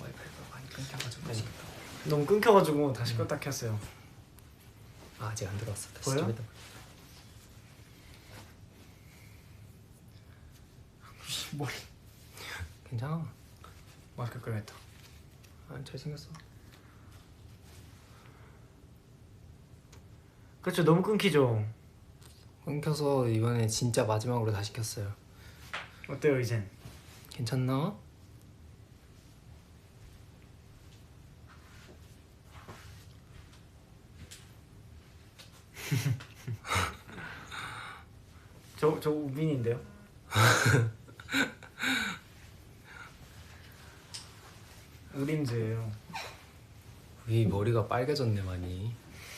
와이파이가 많이 끊겨가지고 네. 너무 끊겨가지고 다시 껐다 켰어요. 아, 아직 안 들어왔어. 다시 보여? 좀 이따. 머리 괜찮아. 마스크 끄야겠다. 아, 잘생겼어. 그렇죠 너무 끊기죠. 끊겨서 이번에 진짜 마지막으로 다시 켰어요. 어때요 이젠? 괜찮나? 저 저 우빈인데요. 우림즈예요. 우리 머리가 빨개졌네 많이.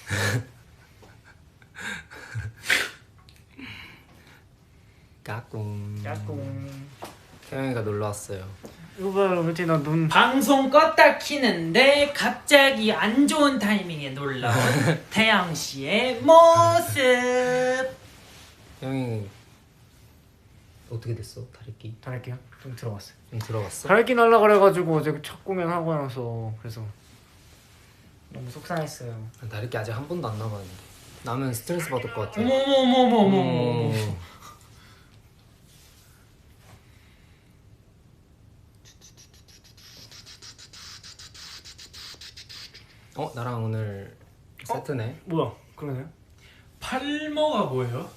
까꿍. 까꿍. 태영이가 놀러 왔어요. 이거 봐요 밑에 나눈 방송 껐다 키는데 갑자기 안 좋은 타이밍에 놀라온 태양 씨의 모습. 태영이 어떻게 됐어? 다리끼 다할게요. 좀 들어봤어요. 좀 들어갔어? 다할기 날라 그래가지고 어제 첫 공연 하고 나서 그래서 너무 속상했어요. 난 다리끼 아직 한 번도 안 나봤는데. 나면 스트레스 받을 것 같아. 어머머머머머머. 어 나랑 오늘 세트네. 뭐야? 그러네요. 팔머가 뭐예요?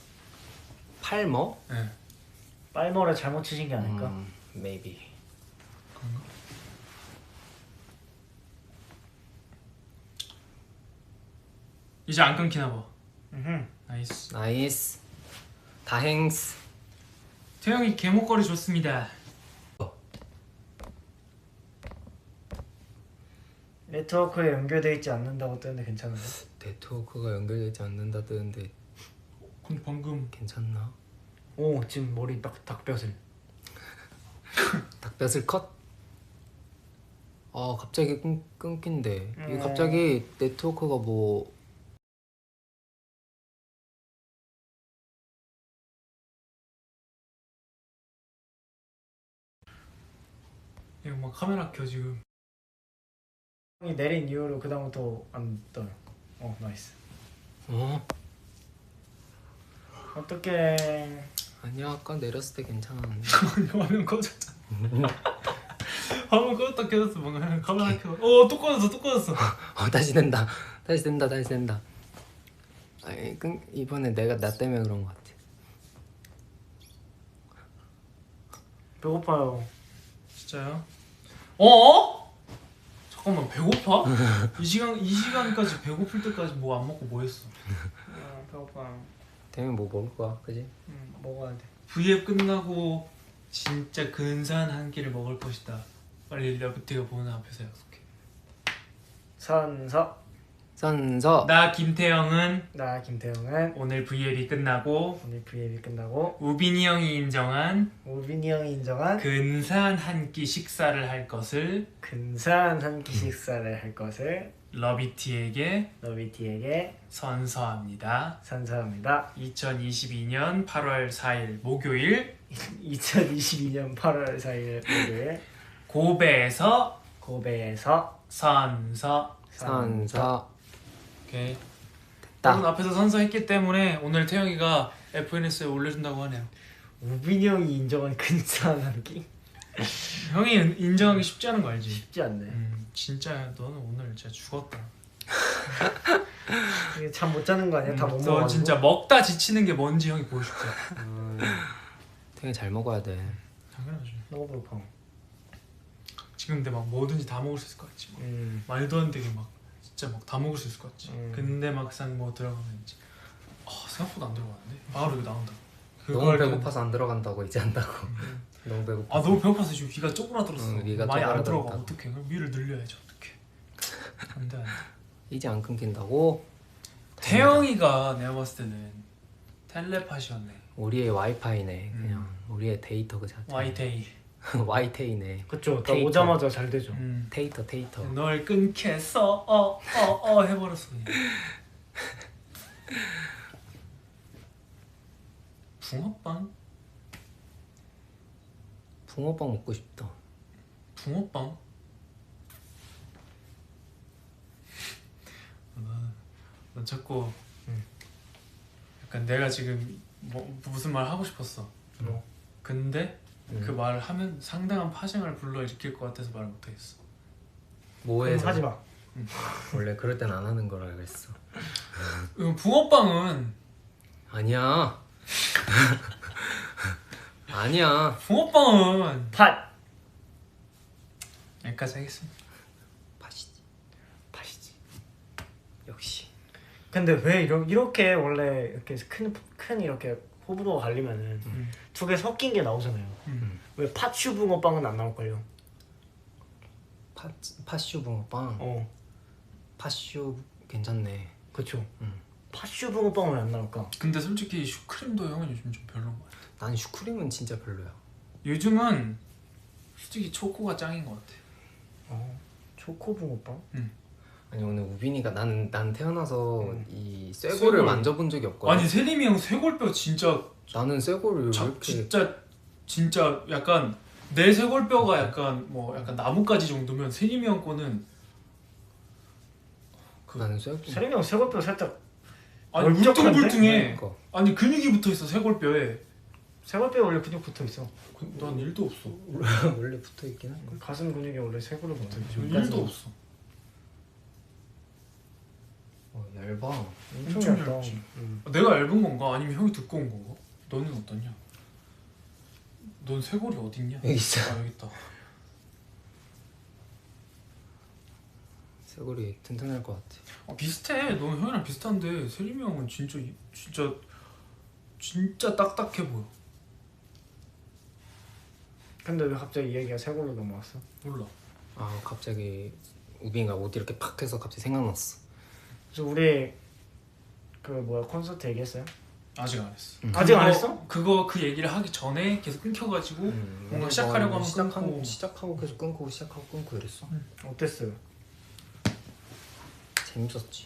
팔머? 네. 빨머를 잘못 치신 게 아닐까? 음, maybe. 이제 안 끊기나 봐. 음흠. 나이스. 나이스. 다행스. 태영이 개목걸이 좋습니다. 네트워크에 연결돼 있지 않는다고 뜨는데 괜찮은데? 네트워크가 연결되지 않는다던데 근데 방금 괜찮나? 오 지금 머리 딱 닭뼈슬. 닭뼈슬 컷? 아 갑자기 끊, 끊긴데 이게 음. 갑자기 네트워크가 뭐 이거 막 카메라 켜 지금. 형이 내린 이후로 그 다음부터 안 떠요. 어 나이스. 어? 어떻게 아니야 아까 내렸을 때 괜찮았는데 화면 꺼졌잖아. 화면 꺼졌다 켜졌어 뭔가 카메라 켜. 어또 꺼졌어 또 꺼졌어. 어 다시 된다 다시 된다 다시 된다 아니 끊 이번에 내가 나 때문에 그런 것 같아 배고파요. 진짜요? 어? 잠깐만 배고파? 이 시간 이 시간까지 배고플 때까지 뭐 안 먹고 뭐 했어? 아, 배고파요. 되면 뭐 먹을 거야 그지? 음, 먹어야 돼. V앱 끝나고 진짜 근사한 한 끼를 먹을 것이다. 빨리 레프트가 보는 앞에서 약속해. 선서 선서 나 김태형은 나 김태형은 오늘 V앱이 끝나고 오늘 V앱이 끝나고 우빈이 형이 인정한 우빈이 형이 인정한 근사한 한 끼 식사를 할 것을 근사한 한 끼 식사를 할 것을 러비티에게 너비티에게 선서합니다. 선서합니다. 2022년 8월 4일 목요일 2022년 8월 4일 목요일 고베에서 고베에서 선서. 선서 오케이. 됐다 앞에서 선서했기 때문에 오늘 태영이가 FNS에 올려준다고 하네요. 우빈이 형이 인정한 근사한 한 끼? 형이 인정하기 쉽지 않은 거 알지? 쉽지 않네. 음, 진짜 너는 오늘 진짜 죽었다. 잠 못 자는 거 아니야? 다못너 먹어. 진짜 먹다 지치는 게 뭔지 형이 보여줄게. 음, 되게 잘 먹어야 돼 당연하지. 너무 배고파. 지금 근데 막 뭐든지 다 먹을 수 있을 것 같지. 막 음. 말도 안 되게 막 진짜 막 다 먹을 수 있을 것 같지. 음. 근데 막상 뭐 들어가면 이제 아 생각보다 안 들어가는데 바로 이거 나온다. 너무 그걸 배고파서 안 들어간다고 이제 한다고 너무 배고파 아 너무 배고파서 지금 귀가 쪼그라들었어. 응, 귀가 많이 안 들어가. 쪼그라들었다고. 어떡해? 그럼 위를 늘려야지 어떡해? 안돼 안돼. 이제 안 끊긴다고? 태영이가 내가 봤을 때는 텔레파시였네. 우리의 와이파이네 음. 그냥 우리의 데이터 그 자체 와이테이. 와이테이네 그쵸. 나 테이터. 오자마자 잘 되죠. 음. 테이터 테이터 널 끊겠어. 어 어 어 해버렸어. 그냥. 붕어빵? 붕어빵 먹고 싶다 붕어빵? 난, 난 자꾸 응. 약간 내가 지금 뭐, 무슨 말 하고 싶었어 뭐? 근데 음. 그 말을 하면 상당한 파생을 불러일으킬 것 같아서 말을 못하겠어 뭐해? 그럼 하지 마. 원래 그럴 땐 안 하는 거라 그랬어. 음, 붕어빵은 아니야. 아니야. 붕어빵은 팥. 여기까지 하겠습니다 팥이지. 팥이지. 역시. 근데 왜 이러, 이렇게 원래 이렇게 큰, 큰 이렇게 호불호가 갈리면은 음. 두 개 섞인 게 나오잖아요. 음. 왜 팥슈 붕어빵은 안 나올걸요? 팥 팥슈 붕어빵. 어, 팥슈 괜찮네. 그쵸. 음. 팥슈 붕어빵은 왜 안 나올까? 근데 솔직히 슈크림도 형은 요즘 좀 별로인 것 같아 난 슈크림은 진짜 별로야. 요즘은 솔직히 초코가 짱인 것 같아 어, 초코 붕어빵? 아니 오늘 우빈이가 나는 난 태어나서 음. 이 쇠고를 쇠골. 만져본 적이 없거든. 아니 세림이 형 쇄골뼈 진짜 나는 쇠고를 자, 왜 이렇게 진짜 진짜 약간 내 쇄골뼈가 약간 뭐 약간 나뭇가지 정도면 세림이 형 거는 그 나는 쇠고. 세림이 형 쇠골뼈 살짝 아니 멀쩡한데? 울퉁불퉁해 그러니까. 아니 근육이 붙어 있어 쇄골뼈에 쇠골뼈 원래 근육 붙어 있어. 난 일도 없어 원래 붙어 있긴 한 거. 가슴 근육이 원래 쇠골로 붙어 있어. 일도 없어 어, 얇아. 엄청 엄청 얇다. 얇지. 음. 내가 얇은 건가 아니면 형이 두꺼운 건가 너는 어떠냐 넌 쇄골이 어딨냐 여기 있어. 아 여기 있다 쇠고리 튼튼할 것 같아. 아, 비슷해 너 형이랑 비슷한데 세림이 형은 진짜 이- 진짜 진짜 딱딱해 보여 근데 왜 갑자기 이 얘기가 쇠골로 넘어왔어? 몰라 아 갑자기 우빈이가 옷 이렇게 팍 해서 갑자기 생각났어. 그래서 우리 그 뭐야 콘서트 얘기했어요? 아직 안 했어. 음. 아직 안 했어? 그거 그 얘기를 하기 전에 계속 끊겨가지고 음, 뭔가 뭐 시작하려고 하면 시작하고 끊고. 시작하고 계속 끊고 시작하고 끊고 이랬어. 어땠어요? 재밌었지.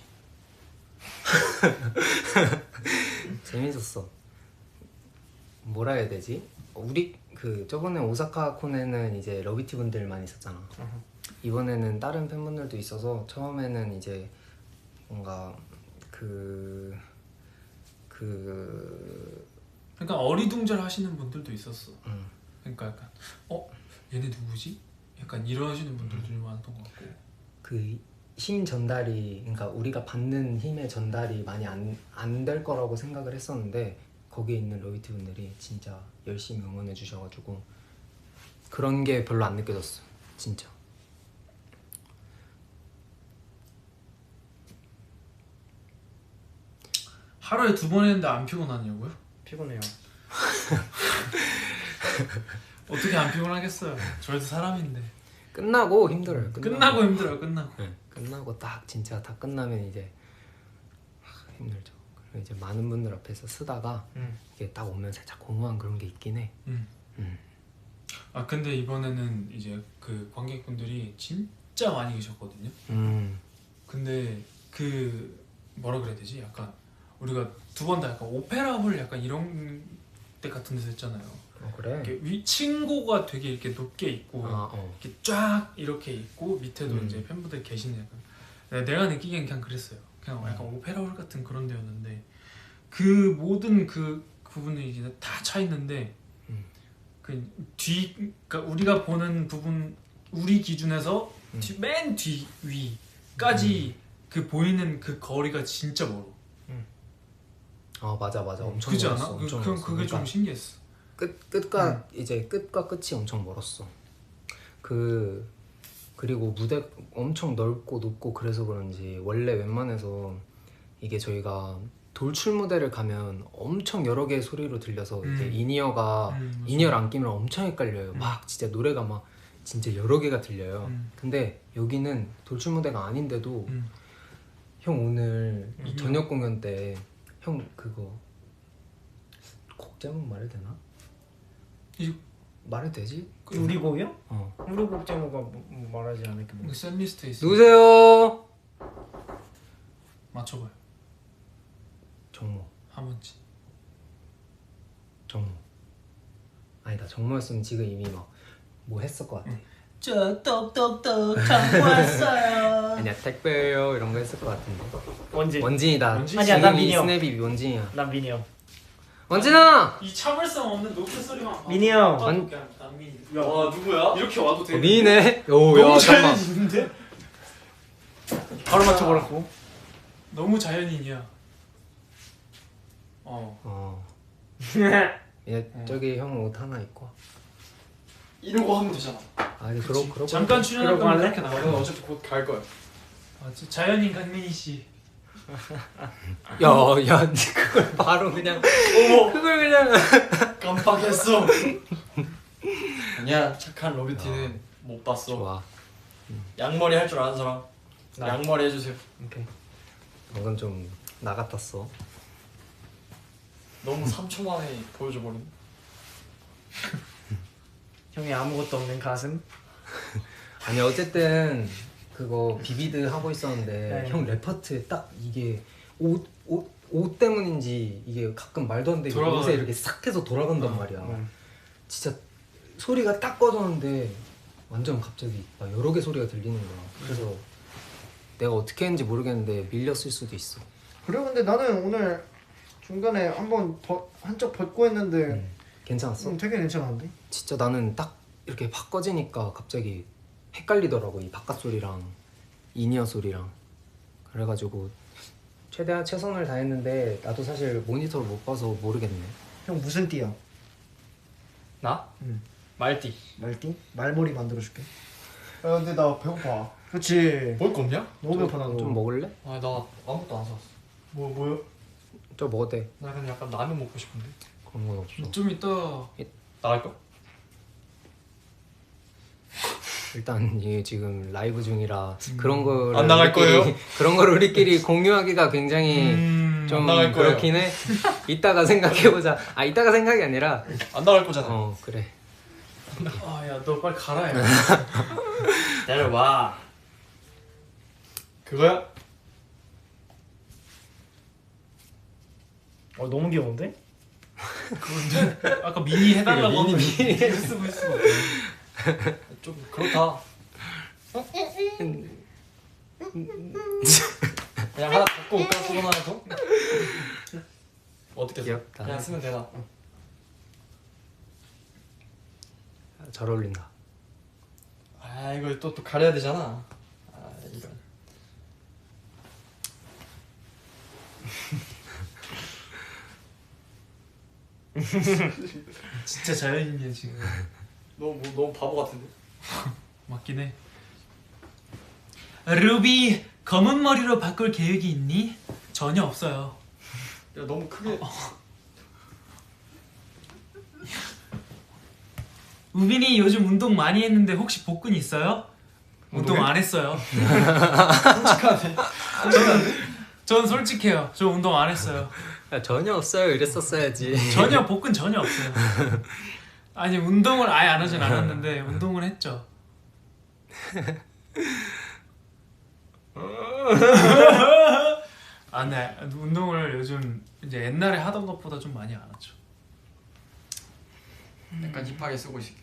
재밌었어. 뭐라 해야 되지? 우리 그 저번에 오사카 콘에는 이제 러비티 분들만 있었잖아. 어허. 이번에는 다른 팬분들도 있어서 처음에는 이제 뭔가 그 그, 그러니까 어리둥절 하시는 분들도 있었어. 음, 그러니까 약간 어 얘네 누구지? 약간 이러시는 분들도 좀 많았던 것 같고. 그 힘 전달이 그러니까 우리가 받는 힘의 전달이 많이 안 안 될 거라고 생각을 했었는데 거기에 있는 러비티 분들이 진짜 열심히 응원해 주셔가지고 그런 게 별로 안 느껴졌어 진짜 하루에 두 번 했는데 안 피곤하냐고요? 피곤해요. 어떻게 안 피곤하겠어요? 저희도 사람인데. 끝나고 힘들어요 끝나고 힘들어요. 끝나고. 네, 끝나고 딱 진짜 다 끝나면 이제 하, 힘들죠 그리고 이제 많은 분들 앞에서 쓰다가 음. 이게 딱 오면 살짝 공허한 그런 게 있긴 해 음. 음. 아 근데 이번에는 이제 그 관객분들이 진짜 많이 계셨거든요. 음. 근데 그 뭐라 그래야 되지? 약간 우리가 두 번 다 약간 오페라홀 약간 이런 데 같은 데서 했잖아요. 어 그래? 이렇게 위 층고가 되게 이렇게 높게 있고 아 어. 이렇게 쫙 이렇게 있고 밑에도 음. 이제 팬분들 계시는 약간 네, 내가 느끼기엔 그냥 그랬어요. 그냥 약간 오페라홀 같은 그런 데였는데 그 모든 그 부분이 이제 다 차 있는데 음. 그뒤 그러니까 우리가 보는 부분 우리 기준에서 음. 뒤, 맨 뒤 위까지 그 보이는 그 거리가 진짜 멀어. 아 맞아 맞아 엄청 그지 멀었어, 않아? 그, 엄청 그, 멀었어. 그게 좀 그러니까 신기했어. 끝 끝과 이제 끝과 끝이 엄청 멀었어. 그 그리고 무대 엄청 넓고 높고 그래서 그런지 원래 웬만해서 이게 저희가 돌출 무대를 가면 엄청 여러 개의 소리로 들려서 이제 음. 인이어가 음, 맞아. 인이어를 안 끼면 엄청 헷갈려요. 음. 막 진짜 노래가 막 진짜 여러 개가 들려요. 음. 근데 여기는 돌출 무대가 아닌데도 음. 형 오늘 이 음. 저녁 공연 때 형 그거 곡 제목 말해도 되나? 이- 말해도 되지? 우리 곡이요? 어. 우리 곡 제목은 뭐, 뭐 말하지 않을 게 뭐. 그 샌리스트에 있어. 누구세요? 맞춰봐요. 정모. 하문지. 정모. 아니다 정모였으면 지금 이미 막 뭐 했을 것 같아. 응. 저 똑똑똑 갖고 왔어요. 아니야 택배요 이런 거 했을 것 같은데 원진. 원진이다 원진? 아니야, 지금 난이 민이 형. 스냅이 원진이야 난 민이 형. 원진아 이 참을성 없는 녹색 소리만. 민이 형. 안- 남민이. 와 누구야? 이렇게 와도 돼. 민이네 오 야 너무 잠깐만 자연인인데? 바로 맞춰버렸고. 너무 자연인이야. 어. 어 얘 저기 형 옷 하나 입고 와. 이러고 하면 되잖아. 아니 그러 그러 잠깐 출연할 거면 나와. 너는 어차피 곧 갈 거야. 아, 저 자연인 강민희 씨. 야야 니 그걸 바로 그냥 어머 그걸 그냥 깜빡했어. 아니야 착한 로비티는 못 봤어. 좋아 양머리 할 줄 아는 사람 나. 양머리 해주세요. 오케이 방금 좀 나 같았어 너무 3초 만에 보여줘 버린. 형이 아무것도 없는 가슴. 아니 어쨌든 그거 비비드 하고 있었는데 네. 형 랩파트에 딱 이게 옷, 옷, 옷 때문인지 이게 가끔 말도 안 되게 돌아가요. 옷에 이렇게 싹 해서 돌아간단 어, 말이야 음. 진짜 소리가 딱 꺼졌는데 완전 갑자기 막 여러 개 소리가 들리는 거야 그래서 내가 어떻게 했는지 모르겠는데 밀렸을 수도 있어 그래 근데 나는 오늘 중간에 한번 버- 한쪽 벗고 했는데 음. 괜찮았어? 음, 되게 괜찮은데? 진짜 나는 딱 이렇게 확 꺼지니까 갑자기 헷갈리더라고 이 바깥 소리랑 이니어 소리랑 그래가지고 최대한 최선을 다했는데 나도 사실 모니터를 못 봐서 모르겠네 형 무슨 띠야? 나? 응. 말띠. 말띠? 말머리 만들어줄게 야 근데 나 배고파 그치 먹을 거 없냐? 너무 배고파 나도 좀 먹을래? 아나 아무것도 안 사왔어. 뭐 뭐요? 저 먹어도 돼 나 그냥 약간 라면 먹고 싶은데. 그런 건 없어 좀 이따 나갈 거? 일단 이게 지금 라이브 중이라 그런 거를 안 나갈 우리끼리- 거예요? 그런 걸 우리끼리 공유하기가 굉장히 음, 좀안 나갈 거예요. 그렇긴 해 이따가 생각해 보자 아 이따가 생각이 아니라 안 나갈 거잖아. 어 그래 아야 너 빨리 가라 야. 내려와. 그거야? 어 너무 귀여운데? 그건데 아까 미니 해달라고 미니, 미니 쓰고 있어. 좀 그렇다. 그냥 하나 갖고 올까 쓰고 나서? 어떻게 써? 귀엽다. 그냥 쓰면 되나? 잘 어울린다 아 이걸 또 또 가려야 되잖아. 아 이건. 진짜 자연인이야 지금. 너무 뭐, 너무 바보 같은데. 맞긴 해. 루비 검은 머리로 바꿀 계획이 있니? 전혀 없어요. 야 너무 크게. 우빈이 요즘 운동 많이 했는데 혹시 복근 있어요? 운동 안 했어요. 솔직하네. 전 솔직해요. 저 운동 안 했어요. 야, 전혀 없어요 이랬었어야지 전혀 복근 전혀 없어요. 아니 운동을 아예 안 하진 않았는데 운동을 했죠. 아, 네. 운동을 요즘 이제 옛날에 하던 것보다 좀 많이 안 하죠. 약간 힙하게 쓰고 있을게.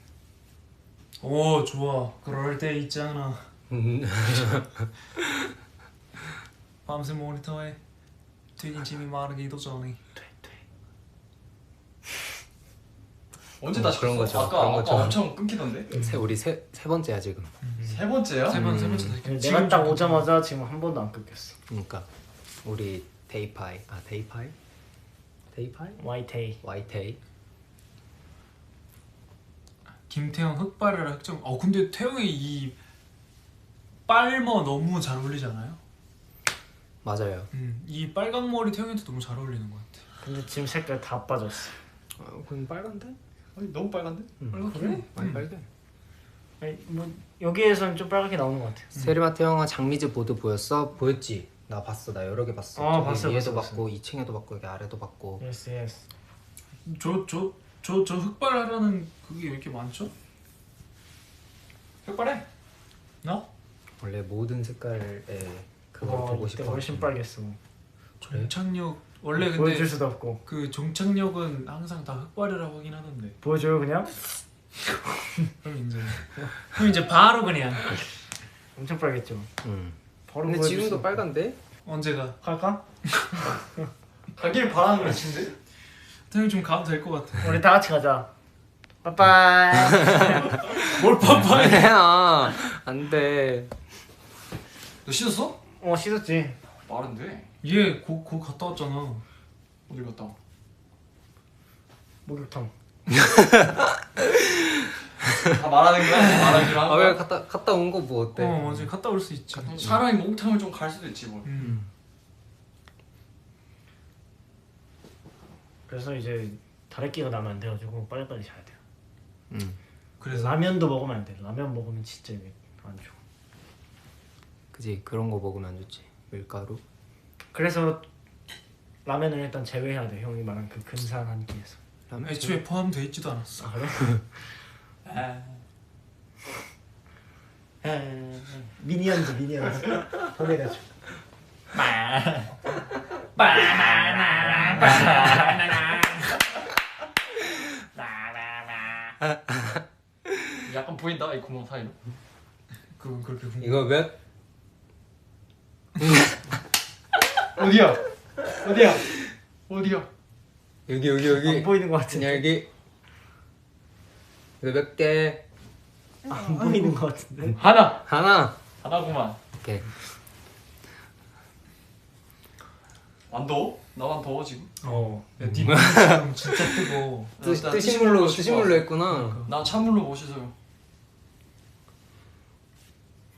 오, 좋아. 그럴 때 있잖아. 음, 밤새 모니터에 튀긴 침이 마르기도 전에. 언제 어, 다시 그런? 거죠, 아까 그런 아까 거죠. 엄청 끊기던데. 세, 우리 세, 세 번째야 지금 세 번째야? 세 번, 세 음. 번째 다시. 내가 딱 오자마자 지금 한 번도 안 끊겼어. 그러니까 우리 데이파이 아 데이파이? 데이파이? 와이테이. 와이테이 김태형 흑발이라 흑점. 어 근데 태형이 이 빨머 너무 잘 어울리지 않아요? 맞아요 음, 이 빨강 머리 태형이한테 너무 잘 어울리는 것 같아. 근데 지금 색깔 다 빠졌어. 어, 그건 빨간데? 아니 너무 빨간데? 음. 빨갛긴 그래? 해. 많이 음. 빨개 아니, 뭐 여기에선 좀 빨갛게 나오는 것 같아. 세리마트 형아 장미즈 보드 보였어? 보였지? 나 봤어 나 여러 개 봤어 어, 저기 봤어요, 위에도 봤고 2층에도 봤고 여기 아래도 봤고 예스 예스. 저저 저 저 흑발하라는 그게 왜 이렇게 많죠? 흑발해. 나? 원래 모든 색깔의 그걸 와, 보고 싶어 훨씬 빨겠어. 종착역 원래 근데 보여줄 수도 없고. 그 종착역은 항상 다 흑발이라고 하긴 하던데. 보여줘요 그냥? 그럼 인정. 그럼 이제 바로 그냥 엄청 빨겠죠. 음. 바로 근데 지금도 수- 빨간데? 언제가 갈까? 가길 바라는 거 같은데? 태형이 좀 가도 될 것 같아 우리 다 같이 가자. 빠빠이. 뭘 뻔뻔해 아니야 안 돼 너 씻었어? 어 씻었지. 빠른데? 고 갔다 왔잖아 어디 갔다 와? 목욕탕. 다 말하는 거야? 말하기로 한아왜 거야? 갔다 갔다 온 거 뭐 어때? 어 맞아 갔다 올 수 있지 사람이 목욕탕을 좀 갈 수도 있지 뭘 음. 그래서 이제 다래끼가 나면 안 돼가지고 빨리빨리 자야 돼요. 음. 그래서 라면도 먹으면 안 돼. 라면 먹으면 진짜 이게 안 좋아. 그지 그런 거 먹으면 안 좋지 밀가루 그래서 라면은 일단 제외해야 돼. 형이 말한 그 근사한 한 끼에서. 라면 애초에 포함돼 있지도 않았어 아 그래? 아, 에, 미니언즈 미니언즈 보내가지고. 약간 보인다 이 구멍 사이로 그건 그렇게 궁금 이거 몇? 어디야? 어디야? 어디야? 여기 여기 안 여기 보이는 것 같은데. 여기 이거 몇 개? 안 보이는 것 같은데. 하나! 하나 하나구만 오케이 안 더워? 나만 더워 지금? 어. 야 니 지금 진짜 뜨거 뜨, 나 뜨신 물로 물로 씻고 뜨신 물로 했구나 난 찬물로 못 씻어요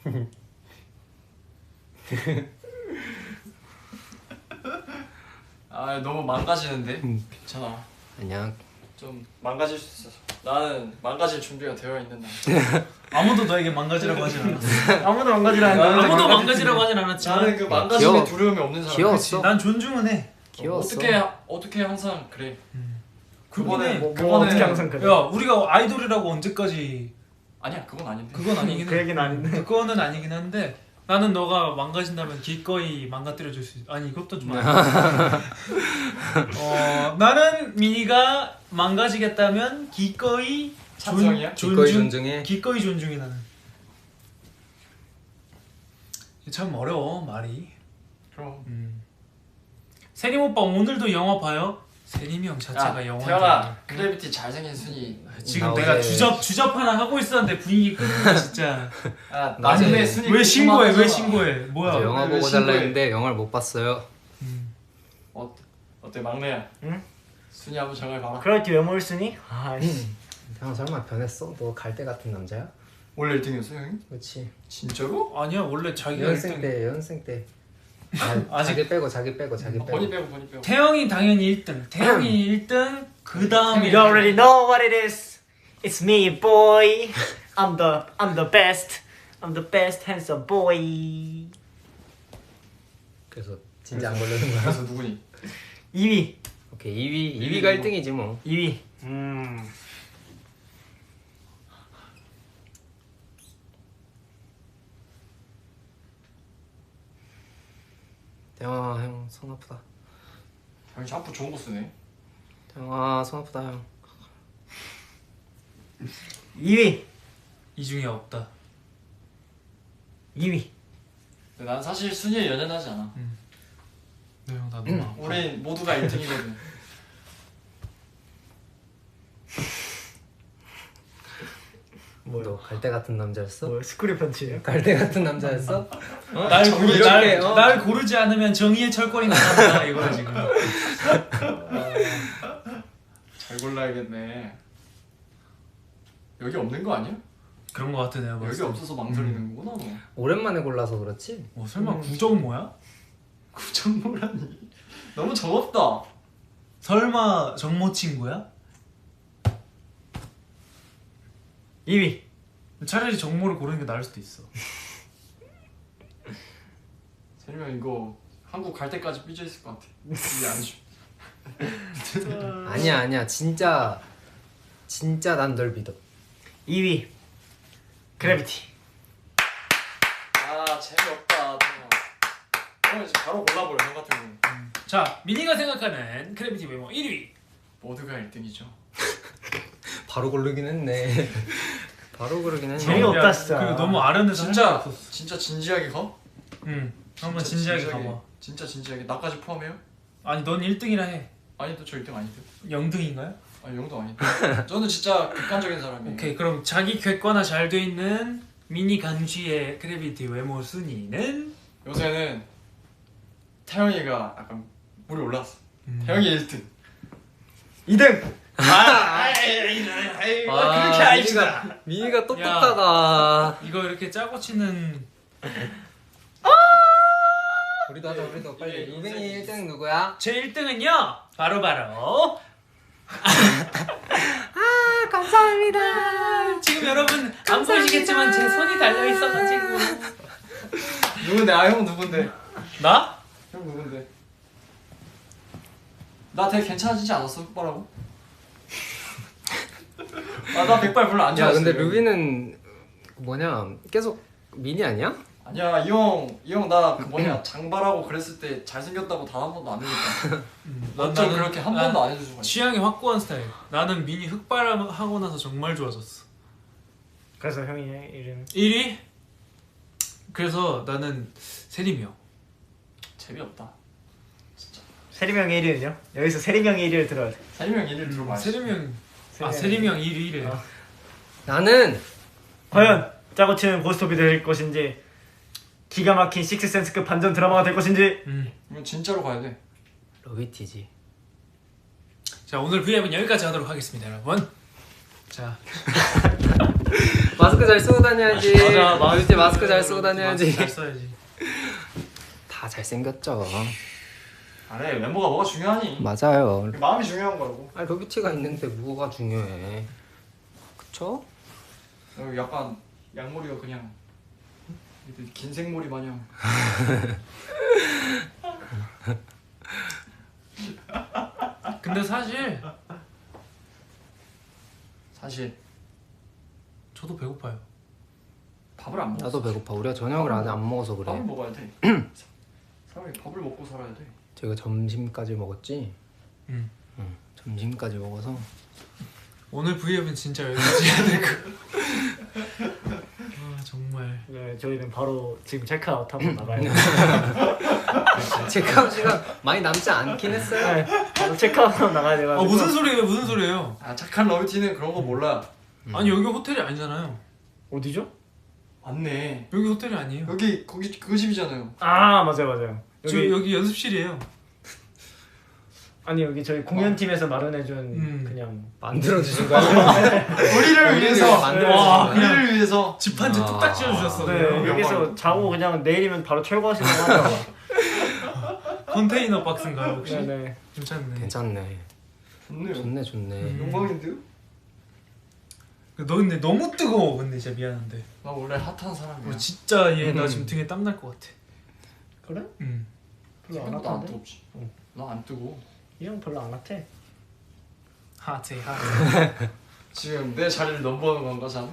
아 너무 망가지는데? 괜찮아. 아니야 좀 망가질 수 있어서. 나는 망가질 준비가 되어 있는 날. 아무도 너에게 망가지라고 하진 않았어. 아무도 망가지라 안 나는 돼. 아무도 망가지라고 하진 않았지만 나는 그 망가짐에 귀여워. 두려움이 없는 사람. 귀여웠어. 난 존중은 해. 귀여웠어. 어떻게 어떻게 항상 그래? 그거네 뭐, 뭐 그거는- 어떻게 항상 그래? 야 우리가 아이돌이라고 언제까지 아니야 그건 아닌데. 그건 아니긴 그 해. 얘기는 아닌데. 그거는 아니긴 한데 나는 너가 망가진다면 기꺼이 망가뜨려 줄 수 있... 아니 이것도 좀 아니야 어 나는 미니가 망가지겠다면 기꺼이 존- 찬성이야? 기꺼이 존중해 기꺼이 존중해 나는 참 어려워 말이 그럼 음. 세림 오빠 오늘도 영화 봐요? 세림이 형 자체가 야 영화 태연아 크래비티 잘생긴 순이 지금 나 내가 주접 주접 하나 하고 있었는데 분위기 끊는 거 진짜 야 낮에 나중에 순이 왜 신고해 왜. 신고해 뭐야 영화 왜 보고 신고해? 달라 했는데 영화를 못 봤어요 음. 어, 어때 막내야 응? 순이 한번 정해봐라 그럴 뒤왜 모르쓰니? 아씨. 형 설마 변했어? 너갈때 같은 남자야? 원래 1등이었어 형이? 그렇지 진짜로? 아니야 원래 자기가 연생 1등 때 연생 때 아, 아직- 자기 빼고 자기 빼고 자기 아, 버니 빼고 빼고 버니 빼고 태영이 당연히 1등 태영이 1등 그 다음에 You already know what it is. It's me, boy. I'm the I'm the best. I'm the best handsome boy. 그래서 진짜 안 걸리는 거야 그래서 누구니? 2위. 오케이 2위 이위 2위가 누구? 1등이지 뭐 2위. 음. 형 손 아프다. 형이 샴푸 좋은 거 쓰네. 태영아 손 아프다 형. 2위. 이 중에 없다. 2위. 근데 난 사실 순위에 연연하지 않아. 네형 나도 막 우리 모두가 1등이거든 뭐야? 너갈때 같은 남자였어? 뭐 스크류 펀치예요? 갈때 같은 남자였어? 날, 고르, 이렇게, 날, 어. 날 고르지 않으면 정의의 철권이 나간다 이거야 지금 잘 골라야겠네 여기 없는 거 아니야? 그런 거 같아 내가 여기 봤을 때 없어서 망설이는 거구나 너 오랜만에 골라서 그렇지? 어, 설마 구정 뭐야? 구정모라니 너무 정없다 설마 정모 친구야? 2위. 차라리 정모를 고르는 게 나을 수도 있어. 세리면 이거 한국 갈 때까지 삐져 있을 것 같아. 이게 안 줘. 아니야 아니야. 진짜 진짜 난 널 믿어. 2위. 그래비티. 아 재미없다 형 이제 바로 골라버려 형 같은 거자 미니가 생각하는 크래비티 외모 1위. 모두가 1등이죠 바로 고르긴 했네 바로 그러긴 했네. 재미가 없다, 야, 진짜. 그리고 너무 아련해서 진짜. 진짜 진지하게 가? 응. 한번 진짜 진지하게 진지하게. 가봐. 진짜 진지하게 나까지 포함해요? 아니 넌 1등이라 해. 아니도 저 1등 아닌데. 0등인가요? 아니 영도 아닌데. 저는 진짜 객관적인 사람이에요. 오케이 그럼 자기 객관화 잘 돼 있는 미니 강쥐의 크래비티 외모 순위는 요새는 태영이가 약간 물이 올랐어. 음. 태영이 1등. 2등. 아, 아, 미니가 미니가 똑똑하다. 이거 이렇게 짜고 치는 우리도 하자 우리도 빨리. 이게 유빈이 인생이 1등 누구야? 제 1등은요 바로 바로 아 감사합니다. 지금 여러분 안 보시겠지만 제 손이 달려 있어가지고 누군데? 아 형 누군데? 나? 형 누군데? 나 되게 괜찮아지지 않았어? 흑발하고? 아 나 백발 별로 안야 좋아했어. 근데 루비는 뭐냐 계속 미니 아니야? 아니야 이 형 이 형나그 뭐냐 장발하고 그랬을 때 잘생겼다고 단 한 번도 안 해줬다. 어쩜 나는- 그렇게 한난 번도 안 해주고. 취향이 확고한 스타일 나는 미니 흑발하고 나서 정말 좋아졌어 그래서 형이 이름 1위? 그래서 나는 세림이요 재미없다. 진짜. 세림이 형의 1위는요? 여기서 세림이 형의 1위를 들어야 돼. 세림이 형 1위를 들어봐. 세림이 형 아, 세림이 세림이 형 1위래 어. 나는 과연 짜고 치는 고스톱이 될 것인지 기가 막힌 식스센스급 반전 드라마가 될 것인지 음. 이건 진짜로 가야 돼. 러비티지. 자 오늘 V앱은 여기까지 하도록 하겠습니다 여러분 자 마스크 잘 쓰고 다녀야지. 맞아, 마스크. 루비티 마스크 잘 쓰고 다녀야지. 잘 써야지 다 잘생겼죠. 아래 외모가 뭐가 중요하니? 맞아요. 마음이 중요한 거라고. 아 러비티가 있는데 뭐가 중요해? 그쵸? 어, 약간 양머리가 그냥 긴 생머리 마냥. 근데 사실 사실 저도 배고파요 밥을 안 먹어. 나도 배고파. 우리가 저녁을 아직 안 먹어서 밥을 그래. 먹어야 돼. 사람이 밥을 먹고 살아야 돼. 저희가 점심까지 먹었지. 음. 응. 점심까지 먹어서 오늘 V앱은 진짜 여기까지 해야 될거 아 정말 네, 저희는 바로 지금 체크아웃 하고 나가야 돼. 체크아웃 시간 많이 남지 않긴 했어요. 네, 바로 체크아웃하고 나가야 돼가지고. 아 무슨 소리예요 무슨 소리예요 아 착한 러비티는 그런 거 몰라. 아니 여기 호텔이 아니잖아요 어디죠? 맞네. 여기 호텔이 아니에요 여기 거기 그 집이잖아요. 아 맞아요 맞아요. 저 여기 여기 연습실이에요 아니 여기 저희 공연팀에서 마련해준 음. 그냥 만들어 주신 거야? 우리를 우리를 위해서. 만들어 거야? 우리를 위해서. 집 한채 아. 뚝딱 지어주셨어 네. 여기서 자고 그냥 내일이면 바로 철거하시는 거 하더라고요. 컨테이너 박스인가요 혹시? 네네. 괜찮네 괜찮네. 좋네요. 좋네 좋네. 음. 영광인데요? 너 근데 너무 뜨거워 근데 진짜 미안한데 나 원래 핫한 사람이야. 어, 진짜 얘나 음. 지금 등에 땀 날 것 같아 그래? 음. 별로 안 생각보다 안 핫한데? 뜨겁지. 나안 뜨고. 이형 별로 안 핫해. 하트 하트 지금 내 자리를 넘보는 건가 참?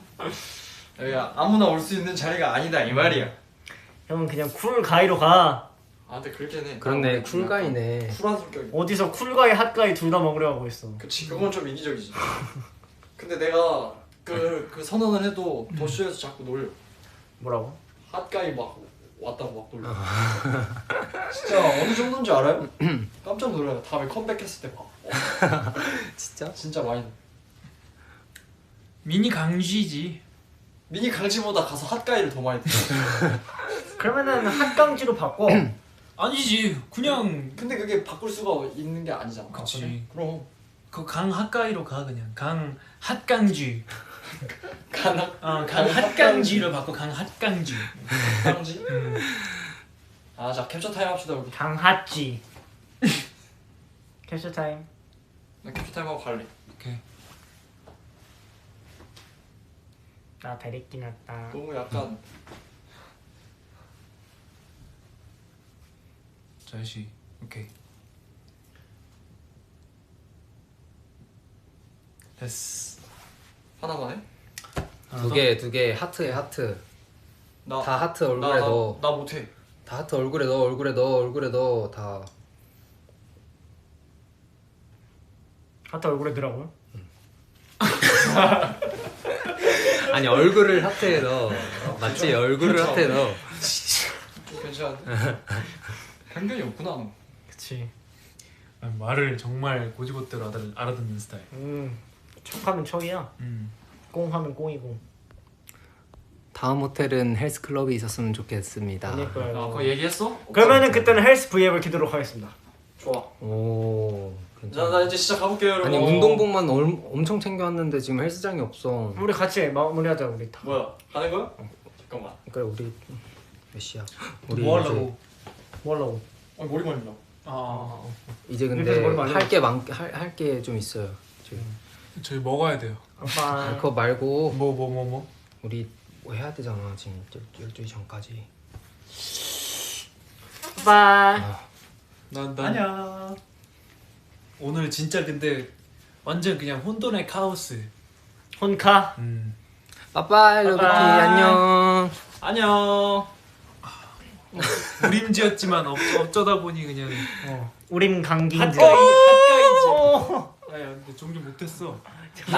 여기가 아무나 올 수 있는 자리가 아니다 이 말이야. 형은 그냥 쿨 가이로 가. 아 근데 그렇긴 해. 그렇네 나 쿨가이네. 쿨한 성격이. 어디서 쿨 가이 핫 가이 둘 다 먹으려 하고 있어. 그치 그건 좀 이기적이지. 근데 내가 그, 그 선언을 해도 더쇼에서 자꾸 놀려. 뭐라고? 핫가이 막 왔다고 막 놀려. 진짜 어느 정도인지 알아요? 깜짝 놀라요. 다음에 컴백했을 때 봐. 어, 진짜? 진짜 많이. 미니 강쥐지 미니 강지보다 가서 핫가이를 더 많이 들어. 그러면은 핫강지로 바꿔. 아니지 그냥 근데 그게 바꿀 수가 있는 게 아니잖아. 그치. 그럼 그 강 핫가이로 가 그냥 강 핫강쥐 가나 어강 핫강쥐로 바꿔 강 핫강쥐 강지. 음. 아, 자 캡처 타임 합시다 우리. 강핫지. 캡처 타임. 나 캡처 타임 하고 갈래. 오케이 나 다리끼 났다. 너무 약간 자시 오케이 됐어 하나만 해. 하나 두 더? 개두 개 하트에 하트. 나 다 하트 나, 얼굴에 나, 넣어. 나 못해. 다 하트 얼굴에 넣어 얼굴에 넣어 얼굴에 넣어 다. 하트 얼굴에 넣으라고요? 아니 얼굴을 하트에 넣어 맞지 얼굴을 하트에 넣어 좀 괜찮은데? 편견이 없구나 너. 그치. 말을 정말 고지고대로 알아- 알아듣는 스타일. 음 척하면 척이야. 음. 꽁 하면 꽁이고. 다음 호텔은 헬스 클럽이 있었으면 좋겠습니다 그러니까요. 아 그거 얘기했어? 그러면은 그때는 헬스 V앱을 키도록 하겠습니다. 좋아. 오 자, 나 이제 진짜 가볼게요 여러분. 아니 운동복만 얼, 엄청 챙겨왔는데 지금 헬스장이 없어 우리 같이 마무리하자 우리 다. 뭐야? 가는 거야? 잠깐만. 그러니까 우리 몇 시야? 우리 뭐 하려고? 뭐 하려고? 아 머리 말린다. 아, 이제, 근데. 할 게 많할게좀 있어요 지금 저희 먹어야 돼요. 아, 아빠. 그거 말고 뭐 뭐 뭐 뭐? 우리 뭐 해야 되잖아 지금 12시 전까지 아빠. 난, 난 안녕. 오늘 진짜 근데 완전 그냥 혼돈의 카오스. 혼카. 음. 빠빠이 러브티 빠빠이. 안녕 안녕. 우림지였지만 어, 어쩌다 보니 그냥 어. 우림 강기인지. 핫가이 핫가이지. 오. 아야 근데 종종 못했어. 바이